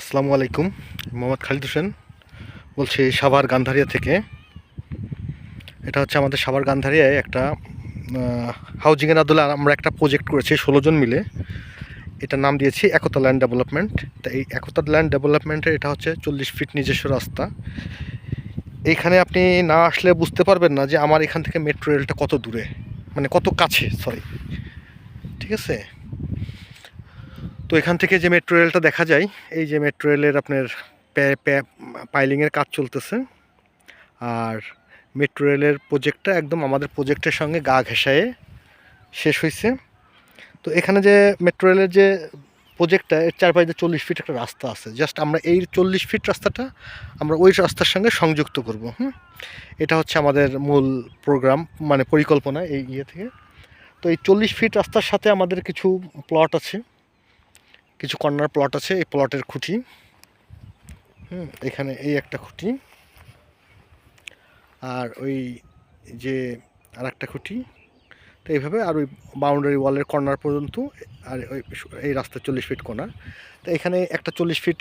আসসালামু আলাইকুম, মোহাম্মদ খালিদ হোসেন। বলছি সাভার গান্ধারিয়া থেকে। এটা হচ্ছে আমাদের সাভার গান্ধারিয়ায় একটা হাউজিংয়ের আদলে আমরা একটা প্রজেক্ট করেছি ষোলো জন মিলে। এটা নাম দিয়েছি একতা ল্যান্ড ডেভেলপমেন্ট তা এই একতা ল্যান্ড ডেভেলপমেন্টের এটা হচ্ছে চল্লিশ ফিট নিজস্ব রাস্তা। এইখানে আপনি না আসলে বুঝতে পারবেন না যে আমার এখান থেকে মেট্রো রেলটা কত দূরে। মানে কত কাছে সরি ঠিক আছে? তো এখান থেকে যে মেট্রো রেলটা দেখা যায়, এই যে মেট্রো রেলের আপনার পাইলিংয়ের কাজ চলতেছে। আর মেট্রো রেলের প্রজেক্টটা একদম আমাদের প্রজেক্টের সঙ্গে গা ঘেঁষায়ে শেষ হয়েছে তো এখানে যে মেট্রো রেলের যে প্রজেক্টটা এর চারপাশে চল্লিশ ফিট একটা রাস্তা আছে জাস্ট আমরা এই চল্লিশ ফিট রাস্তাটা আমরা ওই রাস্তার সঙ্গে সংযুক্ত করব, হুম? এটা হচ্ছে আমাদের মূল প্রোগ্রাম মানে পরিকল্পনা এই ইয়ে থেকে। তো এই চল্লিশ ফিট রাস্তার সাথে আমাদের কিছু প্লট আছে। কিছু কর্নার প্লট আছে, এই প্লটের খুঁটি। হুম, এখানে এই একটা খুঁটি। আর ওই যে আর একটা খুঁটি। তো এইভাবে আর ওই বাউন্ডারি ওয়ালের কর্নার পর্যন্ত, আর ওই এই রাস্তা চল্লিশ ফিট কর্নার তো এখানে একটা চল্লিশ ফিট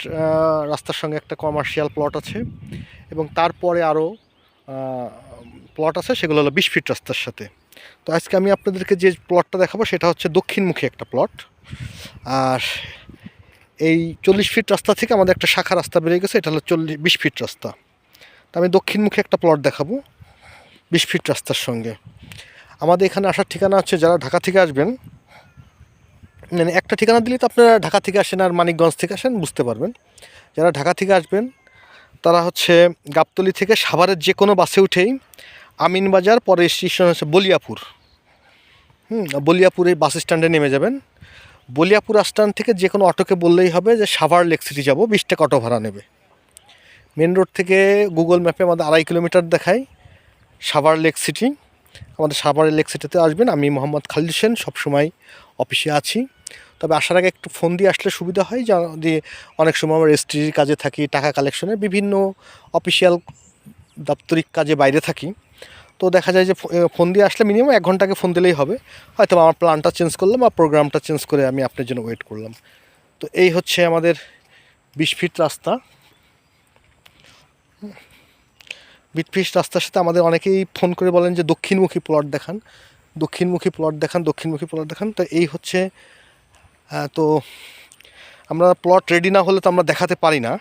রাস্তার সঙ্গে একটা কমার্শিয়াল প্লট আছে। এবং তারপরে আরও প্লট আছে, সেগুলো হলো বিশ ফিট রাস্তার সাথে। তো আজকে আমি আপনাদেরকে যে প্লটটা দেখাবো, সেটা হচ্ছে দক্ষিণমুখী একটা প্লট আর এই চল্লিশ ফিট রাস্তা থেকে আমাদের একটা শাখা রাস্তা বেরিয়ে গেছে, এটা হলো চল্লিশ বিশ ফিট রাস্তা। তো আমি দক্ষিণমুখী একটা প্লট দেখাবো, বিশ ফিট রাস্তার সঙ্গে। আমাদের এখানে আসার ঠিকানা হচ্ছে যারা ঢাকা থেকে আসবেন মানে একটা ঠিকানা দিলে তো আপনারা ঢাকা থেকে আসেন আর মানিকগঞ্জ থেকে আসেন, বুঝতে পারবেন। যারা ঢাকা থেকে আসবেন, তারা হচ্ছে গাবতলি থেকে সাভারের যে কোনো বাসে উঠেই আমিনবাজার পরে স্টেশন হচ্ছে বলিয়াপুর। হুম, বলিয়াপুর বাস স্ট্যান্ডে নেমে যাবেন। বলিয়াপুর স্ট্যান্ড থেকে যে কোনো অটোকে বললেই হবে যে সাভার লেক সিটি যাব, বিশ টাকা অটো ভাড়া নেবে। মেন রোড থেকে গুগল ম্যাপে আমাদের আড়াই কিলোমিটার দেখায় সাভার লেক সিটি। আমাদের সাভার লেক সিটিতে আসবেন, আমি মোহাম্মদ খালিদ হোসেন, সবসময় অফিসে আছি। তবে আসার আগে একটু ফোন দিয়ে আসলে সুবিধা হয়, যা অনেক সময় আমরা রেজিস্ট্রির কাজে থাকি, টাকা কালেকশনের বিভিন্ন অফিসিয়াল দাপ্তরিক কাজে বাইরে থাকি। তো দেখা যায় যে ফোন দিয়ে আসলে মিনিমাম এক ঘন্টাকে ফোন দিলেই হবে। হয়তো আমার প্ল্যানটা চেঞ্জ করলাম বা প্রোগ্রামটা চেঞ্জ করে আমি আপনার জন্য ওয়েট করলাম। তো এই হচ্ছে আমাদের বিশ ফিট রাস্তা। বিশ ফিট রাস্তার সাথে আমাদের অনেকেই ফোন করে বলেন যে দক্ষিণমুখী প্লট দেখান। দক্ষিণমুখী প্লট দেখান, দক্ষিণমুখী প্লট দেখান। তো এই হচ্ছে তো আমরা প্লট রেডি না হলে তো আমরা দেখাতে পারি না।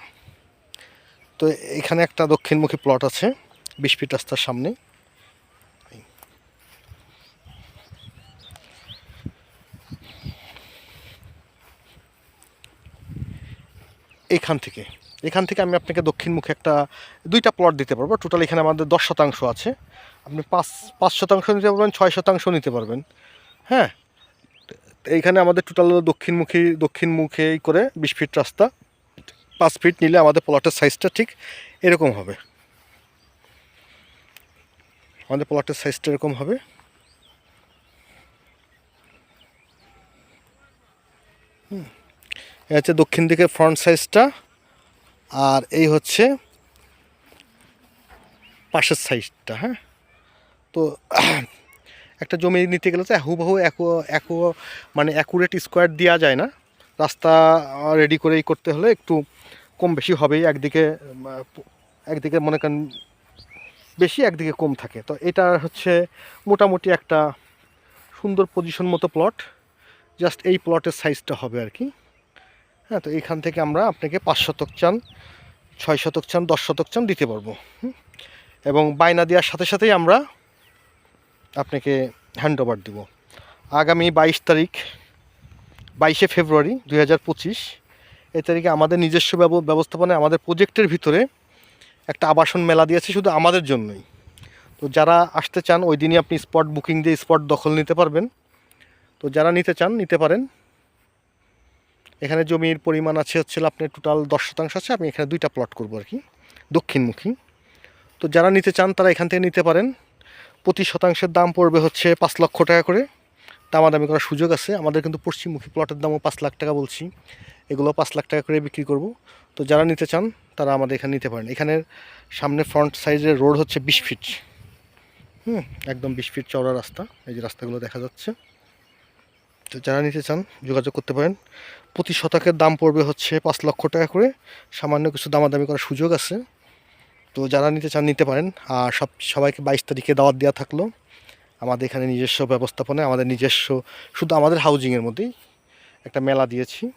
তো এখানে একটা দক্ষিণমুখী প্লট আছে বিশ ফিট রাস্তার সামনে। এইখান থেকে। এখান থেকে আমি আপনাকে দক্ষিণমুখী একটা, দুইটা প্লট দিতে পারব। টোটাল এখানে আমাদের দশ শতাংশ আছে। আপনি পাঁচ পাঁচ শতাংশ নিতে পারবেন, ছয় শতাংশ নিতে পারবেন। হ্যাঁ? এইখানে আমাদের টোটাল দক্ষিণমুখী দক্ষিণমুখী করে বিশ ফিট রাস্তা। পাঁচ ফিট নিলে আমাদের প্লটের সাইজটা ঠিক এরকম হবে। আমাদের প্লটের সাইজটা এরকম হবে। হুম। হচ্ছে দক্ষিণ দিকের ফ্রন্ট সাইজটা, আর এই হচ্ছে পাশের সাইজটা হ্যাঁ? তো একটা জমি নিতে গেলে তো হুবহু একো একো মানে অ্যাকুরেট স্কোয়ার দেওয়া যায় না। রাস্তা রেডি করেই করতে হলে একটু কম বেশি হবেই, একদিকে একদিকে মনে করেন বেশি, একদিকে কম থাকে। তো এটা হচ্ছে মোটামুটি একটা সুন্দর পজিশন মতো প্লট জাস্ট এই প্লটের সাইজটা হবে আর কি। হ্যাঁ তো এইখান থেকে আমরা আপনাকে পাঁচ শতক চান, ছয় শতক চান, দশ শতক চান দিতে পারব এবং বায়না দেওয়ার সাথে সাথেই আমরা আপনাকে হ্যান্ড ওভার দেব। আগামী বাইশ তারিখ, বাইশে ফেব্রুয়ারি দুই হাজার পঁচিশ এই তারিখে আমাদের নিজস্ব ব্যব- ব্যবস্থাপনায় আমাদের প্রজেক্টের ভিতরে একটা আবাসন মেলা দিয়েছে শুধু আমাদের জন্যই। তো যারা আসতে চান, ওই দিনই আপনি স্পট বুকিং দিয়ে স্পট দখল নিতে পারবেন। তো যারা নিতে চান, নিতে পারেন। এখানে জমির পরিমাণ আছে হচ্ছে আপনার টোটাল দশ শতাংশ আছে, আমি এখানে দুইটা প্লট করব আর কি। দক্ষিণমুখী। তো যারা নিতে চান তারা এখান থেকে নিতে পারেন। প্রতি শতাংশের দাম পড়বে হচ্ছে পাঁচ লক্ষ টাকা করে। দামাদামি করার সুযোগ আছে। আমাদের কিন্তু পশ্চিমমুখী প্লটের দামও পাঁচ লাখ টাকা বলছি। এগুলো পাঁচ লাখ টাকা করে বিক্রি করব। তো যারা নিতে চান তারা আমাদের এখানে নিতে পারেন। এখানের সামনে ফ্রন্ট সাইজের রোড হচ্ছে বিশ ফিট হুম, একদম বিশ ফিট চওড়া রাস্তা। এই যে রাস্তাগুলো দেখা যাচ্ছে। তো যারা নিতে চান, যোগাযোগ করতে পারেন। প্রতি শতকের দাম পড়বে হচ্ছে পাঁচ লক্ষ টাকা করে। সামান্য কিছু দামাদামি করার সুযোগ আছে। তো যারা নিতে চান, নিতে পারেন। আর সব, সবাইকে বাইশ তারিখে দাওয়াত দেওয়া থাকল। আমাদের এখানে নিজস্ব ব্যবস্থাপনায় আমাদের নিজস্ব, শুধু আমাদের হাউজিংয়ের মধ্যেই একটা মেলা দিয়েছি।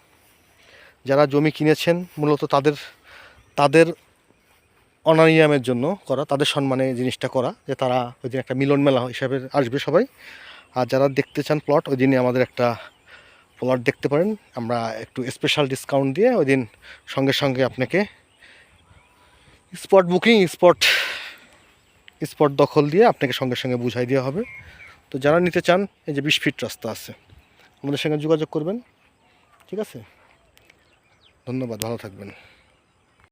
যারা জমি কিনেছেন, মূলত তাদের তাদের অনারিয়ামের জন্য করা, তাদের সম্মানে জিনিসটা করা, যে তারা ওই দিন একটা মিলন মেলা হিসাবে আসবে সবাই। আর যারা দেখতে চান প্লট ওই দিনে আমাদের একটা প্লট দেখতে পারেন। আমরা একটু স্পেশাল ডিসকাউন্ট দিয়ে ওই দিন সঙ্গে সঙ্গে আপনাকে স্পট বুকিং স্পট স্পট দখল দিয়ে আপনাকে সঙ্গে সঙ্গে বুঝাই দেওয়া হবে। তো যারা নিতে চান, এই যে বিশ ফিট রাস্তা আছে, আমাদের সঙ্গে যোগাযোগ করবেন। ঠিক আছে? ধন্যবাদ, ভালো থাকবেন।